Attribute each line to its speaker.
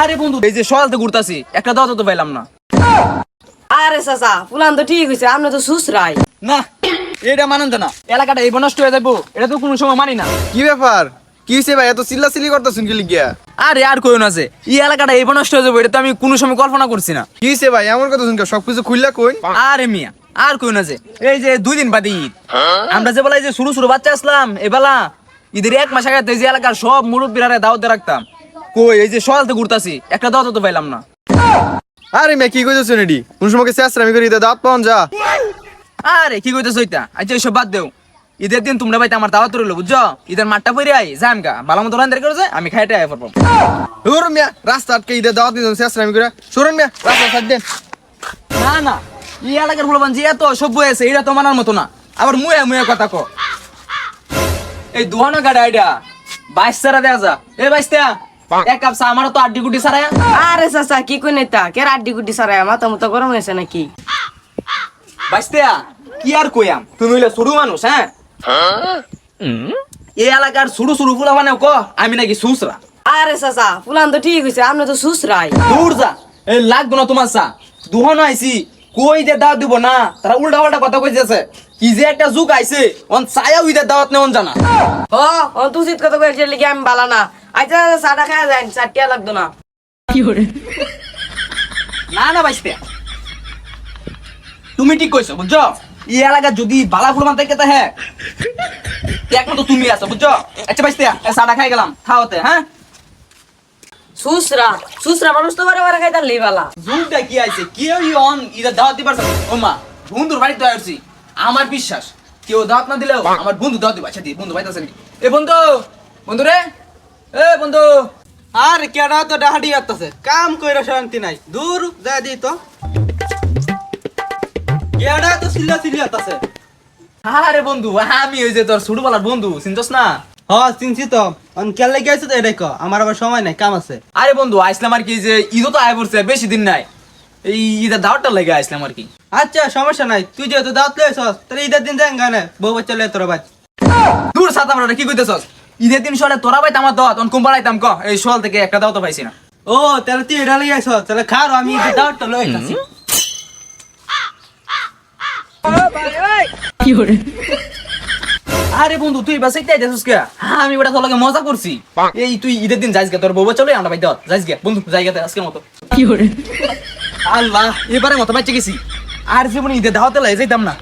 Speaker 1: আরে বন্ধু এই যে সকাল থেকে ঘুরতাছি একটা দাও তো পাইলাম না।
Speaker 2: আরে চাচা ফুলান তো ঠিক হয়েছে আমরা তো সুসরাই।
Speaker 1: না এটা মানেন তো না। এলাকাটা এই নষ্ট হয়ে যাব এটা তো কোনো সময় মানি না।
Speaker 3: কি ব্যাপার? কি হয়েছে ভাই এত চিল্লা চিল্লি করতেছেন কি লিখিয়া
Speaker 1: আরে আর কই না যে এই এলাকাটা এই নষ্ট হয়ে যাব এটা তো আমি কোনো সময় কল্পনা করছি না।
Speaker 3: কি হয়েছে ভাই এমন কথা শুনকে সবকিছু খুললা কই?
Speaker 1: আরে মিয়া আর কই না যে এই যে দুই দিন বাদে ঈদ। আমরা যে বেলা এই যে শুরু শুরু বাচ্চা আসলাম এ বেলা ঈদের এক মাস আগে তো যে এলাকার সব মুরব্বীরা দাওয়াতে রাখতাম। কই এই যে সকাল থেকে ঘুরতাছি একটা দাও তো পাইলাম না।
Speaker 3: আরে মেয়ে কি কইতেছেন এডি কোন সময় চেষ্টামি করি দাঁত পাওন যা।
Speaker 1: আরে কি কইতেছ ওইটা? আচ্ছা এইসব বাদ দেও। ঈদের দিন তোমরা আমার দাওয়াত রইল বুঝছ? ঈদের মাঠটা পরে আই যাম গা ভালো মতো রান্দার করে আমি খাইতে আই
Speaker 3: মিয়া রাস্তা আটকে ঈদের দাওয়াত চেষ্টামি করে শুনুন মিয়া রাস্তা ছাড় দেন
Speaker 1: না না এই এলাকার ফুলবান যে এত সভ্য হয়েছে এটা তো মানার মতো না। আবার মুয়ে মুয়ে কথা কো এই দুহানো গাড়ি আইডা বাইশ সারা দেয়া যা। এ বাইশ দেয়া এক কাপ চা আমারও তো আড্ডি গুটি সারায়া
Speaker 2: আরে চাচা কি কই নেতা কে আড্ডি গুড্ডি সারাই মাথা মতো গরম হয়েছে নাকি?
Speaker 1: কি আর কইয়াম? তুমি হইলে ছোট মানুষ হ্যাঁ? এই এলাকার ছোট ছোট ফুলা মানে ক আমি নাকি সুসরা।
Speaker 2: আরে চাচা ফুলান তো ঠিক হয়েছে আপনি তো সুসরাই।
Speaker 1: দূর যা এই লাগবো না তোমার চা। দুহন আইছি কই যে দাওয়াত দিব না? তারা উল্টা পাল্টা কথা কইতেছে। কি যে একটা যুগ আইছে অন ছায়া উইদের দাওয়াত নেওয়ান জানা।
Speaker 2: ও ও তুই কথা কইছে লিখে আমি বালা না। আচ্ছা চাটা খাওয়া যায় চারটিয়া লাগতো না।
Speaker 1: না না বাইসতে তুমি ঠিক কইছো বুঝছ? এই এলাকা যদি বালা ফুলমান থেকে তা হ্যাঁ একমাত্র তুমি আছো বুঝছ? আচ্ছা বাইসতে সাদা খাই গেলাম। খাওয়াতে হ্যাঁ
Speaker 2: সুসরা সুসরা মানুষ তো বারে বারে খাইতে লি বালা
Speaker 1: যুগটা কি আইছে কেউ অন ইদা দাওয়াত দিবার ও মা বন্ধুর বাড়িতে আসছি আমার বিশ্বাস কেউ দাওয়াত না দিলেও আমার বন্ধু দাওয়াত দিবা। আচ্ছা দি বন্ধু বাড়িতে আছে নাকি? এ বন্ধু বন্ধু রে বন্ধু।
Speaker 4: আর কেডা তো ডাহাডি আসতেছে কাম কইরা শান্তি নাই। দূর যা দি তো। কেডা তো সিল্লা সিল্লি আসতেছে
Speaker 1: আরে বন্ধু আমি ওই যে তোর ছোটবেলার বন্ধু চিনছস না?
Speaker 4: হ চিনছি তো। অন কেলে গেছে তো এটাই ক আমার আবার সময় নাই কাম আছে।
Speaker 1: আরে বন্ধু আইসলাম আর কি যে ঈদও তো আয় পড়ছে বেশি দিন নাই। এই ঈদের দাওয়াতটা লেগে আইসলাম আর কি।
Speaker 4: আচ্ছা সমস্যা নাই। তুই যেহেতু দাওয়াত লইছস তাহলে ঈদের দিন যাই গানে বউ বাচ্চা লয়ে তোর বাচ্চা।
Speaker 1: দূর সাতা আমরা কি কইতেছস? ঈদের দিন সরে তোরা ভাই আমার দাওয়াত কুম বাড়াইতাম ক? এই সকাল থেকে একটা দাওয়াত পাইছি না।
Speaker 4: ও তাহলে তুই এটা লই আইছস তাহলে খার আমি ঈদের দাওয়াতটা লই আইতাছি
Speaker 1: আরে বন্ধু তুই বাস এইটাই দেখছিস কে? হ্যাঁ আমি ওটা তোর লগে মজা করছি। এই তুই ঈদের দিন যাইস গে তোর বউ চলে আমরা ভাই দাওয়াত যাইস গে। বন্ধু জায়গাতে আজকের মতো। কি আল্লাহ এবারে মতো বাচ্চা গেছি। আর জীবনে ঈদের দাওয়াতে লাই যাইতাম না।